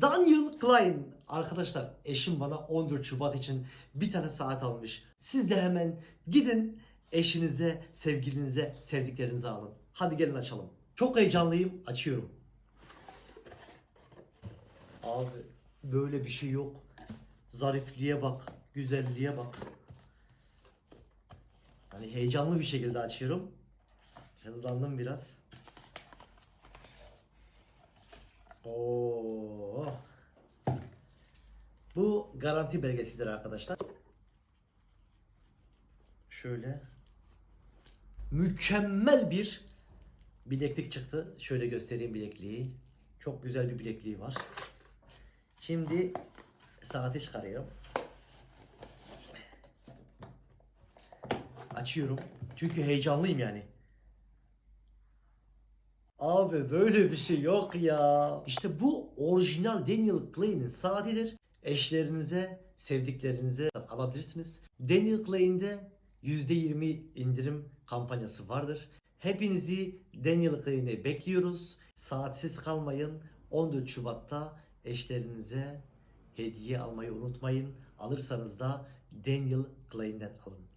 Daniel Klein. Arkadaşlar eşim bana 14 Şubat için bir tane saat almış. Siz de hemen gidin eşinize, sevgilinize, sevdiklerinize alın. Hadi gelin açalım. Çok heyecanlıyım. Açıyorum. Abi böyle bir şey yok. Zarifliğe bak, güzelliğe bak. Hani heyecanlı bir şekilde açıyorum. Hızlandım biraz. Oo. Bu garanti belgesidir arkadaşlar. Şöyle mükemmel bir bileklik çıktı. Şöyle göstereyim bilekliği. Çok güzel bir bilekliği var. Şimdi saati çıkarıyorum. Açıyorum. Çünkü heyecanlıyım yani. Abi böyle bir şey yok ya. İşte bu orijinal Daniel Klein'in saatidir. Eşlerinize, sevdiklerinize alabilirsiniz. Daniel Klein'de %20 indirim kampanyası vardır. Hepinizi Daniel Klein'e bekliyoruz. Saatsiz kalmayın. 14 Şubat'ta eşlerinize hediye almayı unutmayın. Alırsanız da Daniel Klein'den alın.